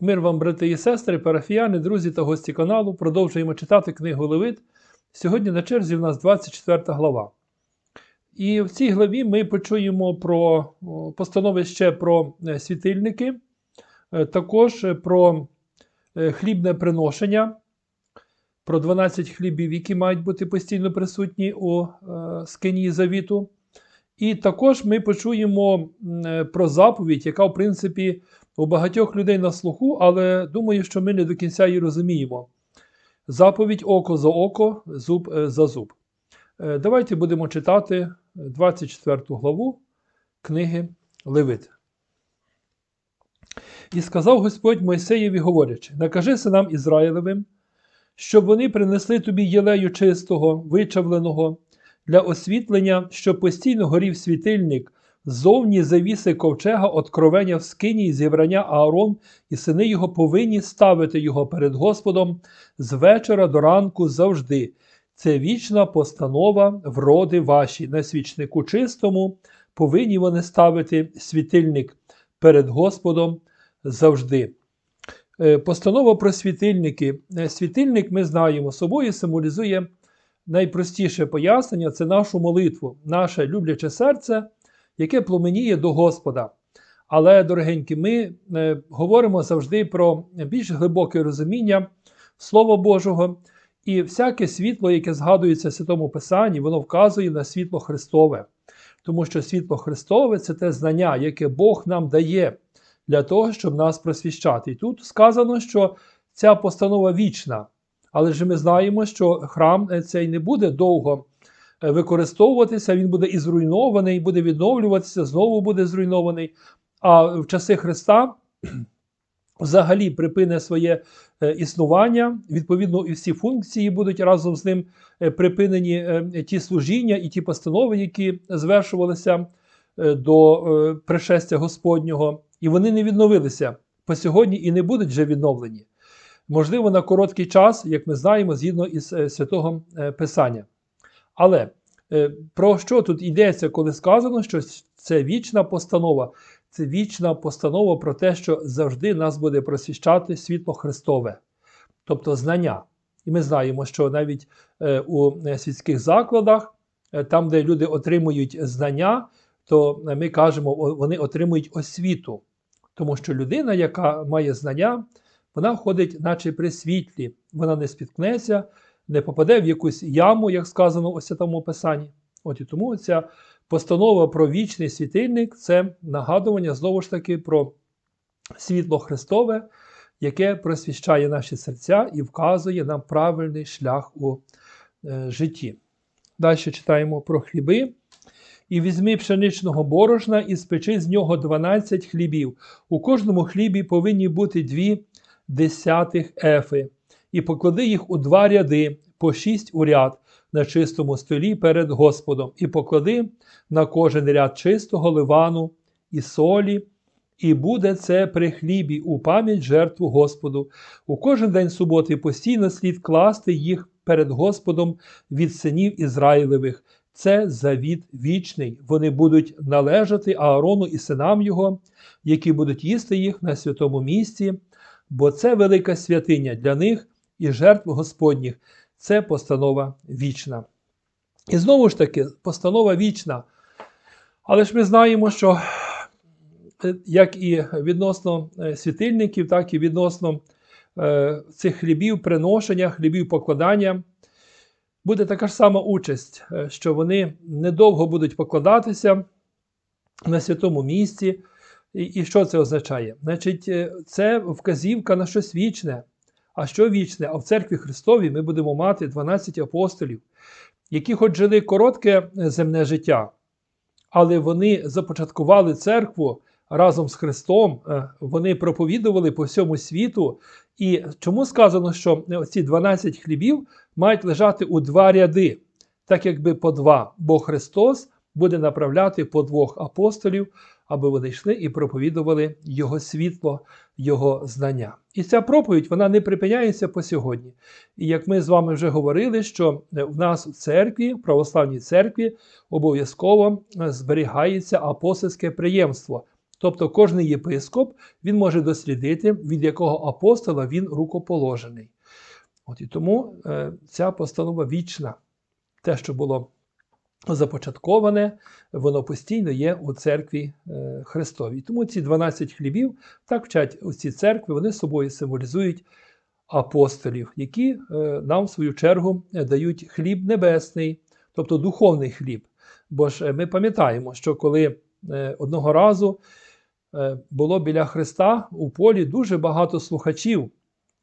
Мир вам, брати і сестри, парафіяни, друзі та гості каналу. Продовжуємо читати книгу Левит. Сьогодні на черзі в нас 24 глава. І в цій главі ми почуємо про постанови ще про е, світильники, е, також про е, хлібне приношення, про 12 хлібів, які мають бути постійно присутні у скині завіту. І також ми почуємо про заповідь, яка, в принципі, у багатьох людей на слуху, але думаю, що ми не до кінця її розуміємо. Заповідь око за око, зуб е, за зуб. Е, Давайте будемо читати 24 главу книги Левит. І сказав Господь Мойсеєві, говорячи: Накажи синам Ізраїлевим, щоб вони принесли тобі єлею чистого, вичавленого для освітлення, щоб постійно горів світильник зовні завіси ковчега откровення в скині і зібрання Аарон, і сини його повинні ставити його перед Господом з вечора до ранку завжди. Це вічна постанова вроди ваші. На свічнику чистому повинні вони ставити світильник перед Господом завжди. Е, Постанова про світильники. Е, Світильник, ми знаємо, собою символізує найпростіше пояснення це нашу молитву, наше любляче серце, яке пломеніє до Господа. Але, дорогенькі, ми е, говоримо завжди про більш глибоке розуміння Слова Божого, і всяке світло, яке згадується в Святому Писанні, воно вказує на світло Христове. Тому що світло Христове це те знання, яке Бог нам дає для того, щоб нас просвіщати. І тут сказано, що ця постанова вічна. Але ж ми знаємо, що храм е, цей не буде довго використовуватися, він буде і зруйнований, буде відновлюватися, знову буде зруйнований. А в часи Христа взагалі припине своє е, існування. Відповідно, і всі функції будуть разом з ним е, припинені е, ті служіння і ті постанови, які звершувалися е, до е, пришестя Господнього, і вони не відновилися по сьогодні і не будуть вже відновлені. Можливо, на короткий час, як ми знаємо, згідно із е, святого е, Писання. Але е, про що тут йдеться, коли сказано, що це вічна постанова? Це вічна постанова про те, що завжди нас буде просвіщати світло Христове, тобто знання. І ми знаємо, що навіть е, у е, світських закладах, е, там, де люди отримують знання, то е, ми кажемо, вони отримують освіту. Тому що людина, яка має знання, вона ходить, наче при світлі, вона не спіткнеться, не попаде в якусь яму, як сказано у Святому Писанні. От і тому ця постанова про вічний світильник це нагадування знову ж таки про світло Христове, яке просвіщає наші серця і вказує нам правильний шлях у е, житті. Далі читаємо про хліби. І візьми пшеничного борошна і спечи з нього 12 хлібів. У кожному хлібі повинні бути дві десятих ефи, і поклади їх у два ряди, по шість у ряд, на чистому столі перед Господом, і поклади на кожен ряд чистого ливану і солі, і буде це при хлібі у пам'ять жертву Господу. У кожен день суботи постійно слід класти їх перед Господом від синів Ізраїлевих. Це завіт вічний. Вони будуть належати Аарону і синам його, які будуть їсти їх на святому місці, бо це велика святиня для них і жертв Господніх. Це постанова вічна. І знову ж таки, постанова вічна. Але ж ми знаємо, що е, як і відносно е, світильників, так і відносно е, цих хлібів, приношення, хлібів покладання, буде така ж сама участь, що вони недовго будуть покладатися на святому місці. І, що це означає? Значить, це вказівка на щось вічне. А що вічне? А в церкві Христовій ми будемо мати 12 апостолів, які хоч жили коротке е, земне життя, але вони започаткували церкву разом з Христом, е, вони проповідували по всьому світу. І чому сказано, що ці 12 хлібів мають лежати у два ряди, так якби по два, бо Христос буде направляти по двох апостолів, аби вони йшли і проповідували Його світло, Його знання. І ця проповідь вона не припиняється по сьогодні. І як ми з вами вже говорили, що в нас в церкві, в православній церкві, обов'язково зберігається апостольське приємство. Тобто кожен єпископ він може дослідити, від якого апостола він рукоположений. От І тому е, ця постанова вічна. Те, що було започатковане, воно постійно є у церкві е, Христовій. Тому ці 12 хлібів так вчать у ці церкви, вони собою символізують апостолів, які е, нам, в свою чергу, е, дають хліб небесний, тобто духовний хліб. Бо ж ми пам'ятаємо, що коли одного разу було біля Христа у полі дуже багато слухачів,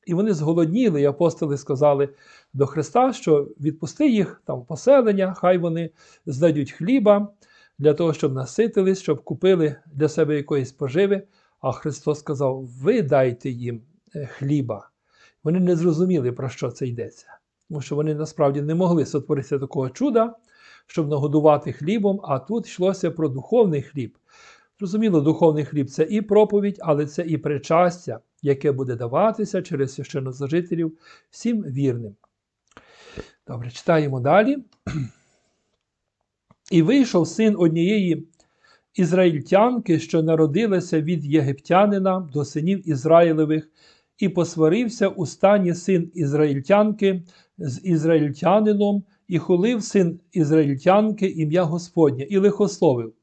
і вони зголодніли, і апостоли сказали до Христа, що відпусти їх там в поселення, хай вони знайдуть хліба для того, щоб наситились, щоб купили для себе якоїсь поживи. А Христос сказав: Ви дайте їм е, хліба. Вони не зрозуміли, про що це йдеться, тому що вони насправді не могли сотворити такого чуда, щоб нагодувати хлібом, а тут йшлося про духовний хліб. Зрозуміло, духовний хліб це і проповідь, але це і причастя, яке буде даватися через священнозажителів всім вірним. Добре, читаємо далі. І вийшов син однієї ізраїльтянки, що народилася від єгиптянина до синів Ізраїлевих, і посварився у стані син ізраїльтянки з ізраїльтянином, і хулив син ізраїльтянки ім'я Господнє, і лихословив,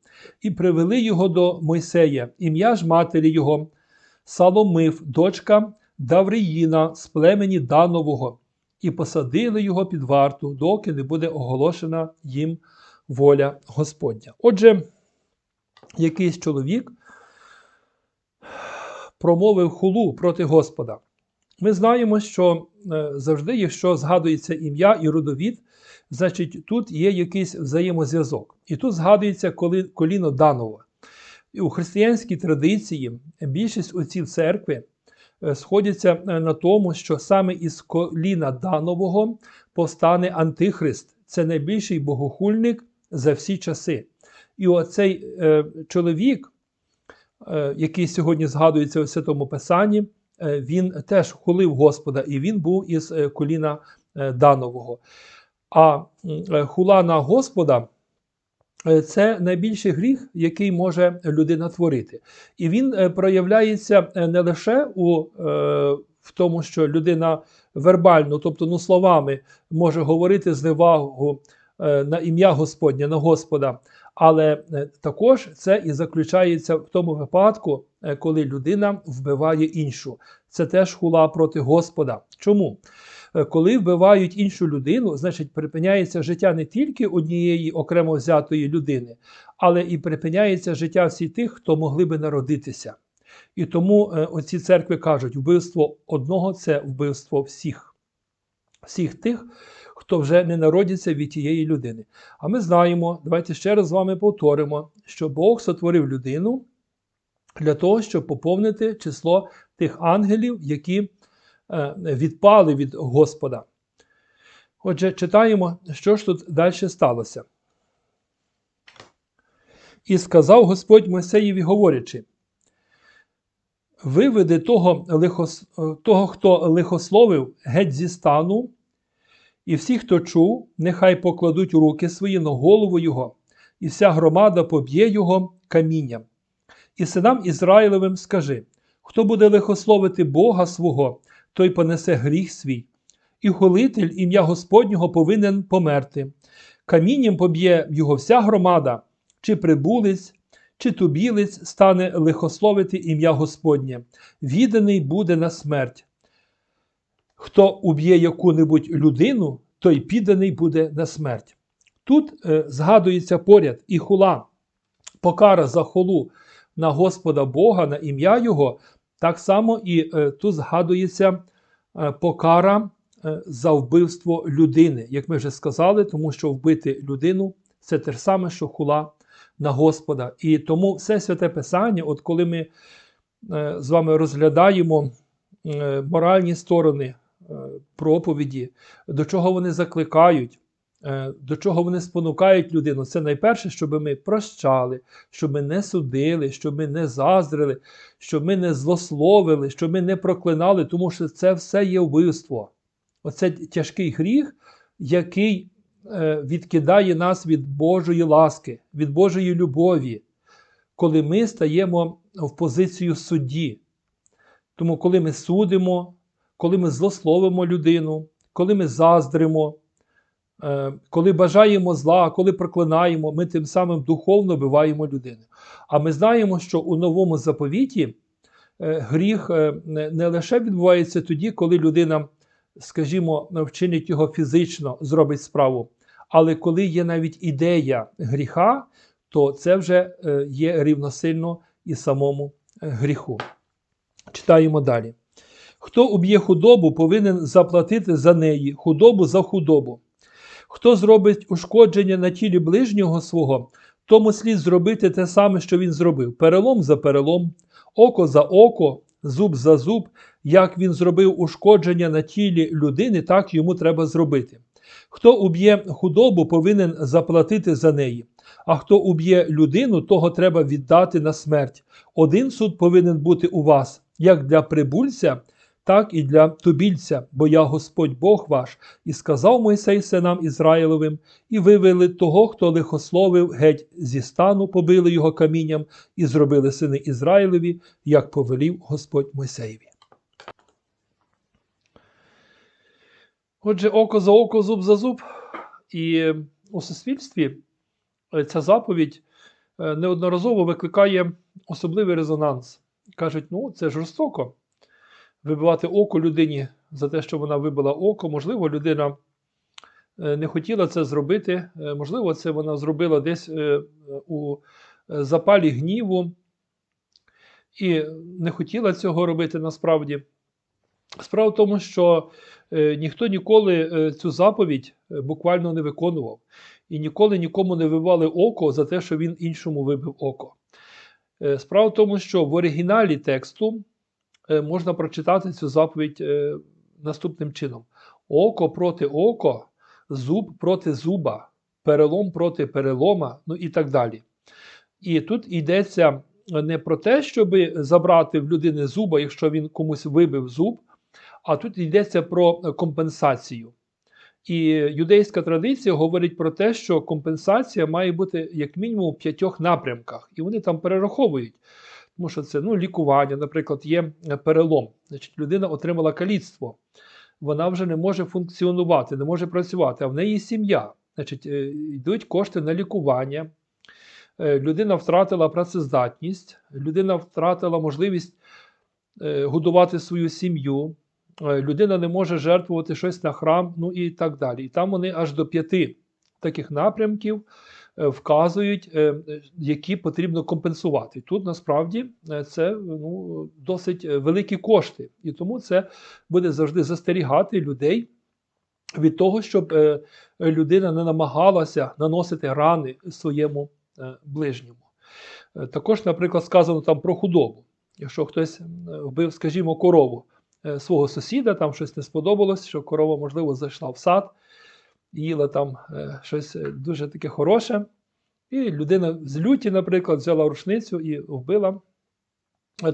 і привели його до Мойсея, ім'я ж матері його, Саломив, дочка Давриїна з племені Данового, і посадили його під варту, доки не буде оголошена їм воля Господня. Отже, якийсь чоловік промовив хулу проти Господа. Ми знаємо, що е, завжди, якщо згадується ім'я і родовід, значить тут є якийсь взаємозв'язок. І тут згадується коліно Данова. У християнській традиції більшість отців церкви е, сходяться е, на тому, що саме із коліна Данового повстане Антихрист. Це найбільший богохульник за всі часи. І оцей е, чоловік, який сьогодні згадується у Святому Писанні, він теж хулив Господа, і він був із коліна Данового. А хула на Господа це найбільший гріх, який може людина творити. І він е, проявляється е, не лише у, е, в тому, що людина вербально, тобто ну, словами, може говорити зневагу е, на ім'я Господнє, на Господа. Але е, також це і заключається в тому випадку, е, коли людина вбиває іншу. Це теж хула проти Господа. Чому? Е, Коли вбивають іншу людину, значить припиняється життя не тільки однієї окремо взятої людини, але і припиняється життя всіх тих, хто могли би народитися. І тому е, оці церкви кажуть, вбивство одного це вбивство всіх, всіх тих, хто вже не народиться від тієї людини. А ми знаємо, давайте ще раз з вами повторимо, що Бог сотворив людину для того, щоб поповнити число тих ангелів, які відпали від Господа. Отже, читаємо, що ж тут далі сталося. І сказав Господь Мойсеєві, говорячи: Виведи того, лихос... того, хто лихословив геть зі стану, і всі, хто чув, нехай покладуть руки свої на голову його, і вся громада поб'є його камінням. І синам Ізраїлевим скажи: хто буде лихословити Бога свого, той понесе гріх свій, і хулитель ім'я Господнього повинен померти. Камінням поб'є його вся громада, чи прибулець, чи тубілець стане лихословити ім'я Господнє, відданий буде на смерть. Хто уб'є яку-небудь людину, той підданий буде на смерть. Тут е, згадується поряд і хула, покара за хулу на Господа Бога, на ім'я Його, так само і е, тут згадується е, покара е, за вбивство людини, як ми вже сказали, тому що вбити людину це те ж саме, що хула на Господа. І тому все святе Писання, от коли ми з вами розглядаємо моральні сторони проповіді, до чого вони закликають, до чого вони спонукають людину, це найперше, щоб ми прощали, щоб ми не судили, щоб ми не заздрили, щоб ми не злословили, щоб ми не проклинали, тому що це все є вбивство. Оце тяжкий гріх, який е, відкидає нас від Божої ласки, від Божої любові, коли ми стаємо в позицію судді. Тому, коли ми судимо, коли ми злословимо людину, коли ми заздримо, е, коли бажаємо зла, коли проклинаємо, ми тим самим духовно биваємо людину. А ми знаємо, що у новому заповіті е, гріх е, не лише відбувається тоді, коли людина, скажімо, вчинить його фізично, зробить справу, але коли є навіть ідея гріха, то це вже е, є рівносильно і самому е, гріху. Читаємо далі. Хто уб'є худобу, повинен заплатити за неї худобу за худобу. Хто зробить ушкодження на тілі ближнього свого, тому слід зробити те саме, що він зробив: перелом за перелом, око за око, зуб за зуб. Як він зробив ушкодження на тілі людини, так йому треба зробити. Хто уб'є худобу, повинен заплатити за неї. А хто уб'є людину, того треба віддати на смерть. Один суд повинен бути у вас, як для прибульця, так і для тубільця, бо я Господь Бог ваш, і сказав Мойсей синам Ізраїловим, і вивели того, хто лихословив геть зі стану, побили його камінням, і зробили сини Ізраїлеві, як повелів Господь Мойсеєві. Отже, око за око, зуб за зуб. І у суспільстві е, ця заповідь е, неодноразово викликає особливий резонанс. Кажуть, ну це жорстоко вибивати око людині за те, що вона вибила око. Можливо, людина е, не хотіла це зробити. Можливо, це вона зробила десь у запалі гніву і не хотіла цього робити насправді. Справа в тому, що е, ніхто ніколи е, цю заповідь е, буквально не виконував, і ніколи нікому не вивали око за те, що він іншому вибив око. Е, справа в тому, що в оригіналі тексту е, можна прочитати цю заповідь е, наступним чином: око проти око, зуб проти зуба, перелом проти перелома, ну і так далі. І тут йдеться не про те, щоб забрати в людини зуба, якщо він комусь вибив зуб. А тут йдеться про компенсацію. І юдейська традиція говорить про те, що компенсація має бути як мінімум у п'ятьох напрямках, і вони там перераховують. Тому що це ну, лікування, наприклад, є перелом. Значить, Людина отримала каліцтво, вона вже не може функціонувати, не може працювати, а в неї сім'я. Значить, е, Йдуть кошти на лікування. Е, людина втратила працездатність, людина втратила можливість е, годувати свою сім'ю. Е, людина не може жертвувати щось на храм, ну і так далі. І там вони аж до п'яти таких напрямків е, вказують, е, які потрібно компенсувати. Тут насправді це ну, досить великі кошти, і тому це буде завжди застерігати людей. Від того, щоб людина не намагалася наносити рани своєму ближньому. Також, наприклад, сказано там про худобу. Якщо хтось вбив, скажімо, корову, Е, свого сусіда, там щось не сподобалось, що корова, можливо, зайшла в сад, їла там е, щось е, дуже таке хороше. І людина з люті, наприклад, взяла рушницю і вбила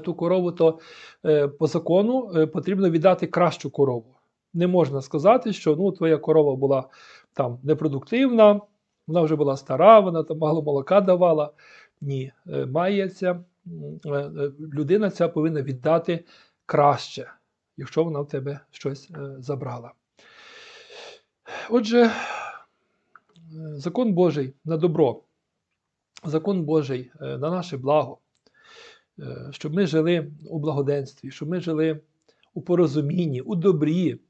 ту корову, то по закону потрібно віддати кращу корову. Не можна сказати, що ну, твоя корова була там непродуктивна, вона вже була стара, вона там мало молока давала. Ні, мається людина ця повинна віддати краще якщо вона в тебе щось е, забрала. Отже, е, закон Божий на добро, закон Божий е, на наше благо, щоб ми жили у благоденстві, щоб ми жили у порозумінні, у добрі,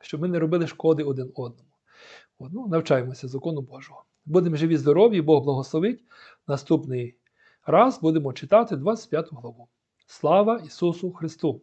щоб ми не робили шкоди один одному. Ну, Навчаємося закону Божого. Будемо живі, здорові, Бог благословить. Наступний раз будемо читати 25 главу. Слава Ісусу Христу!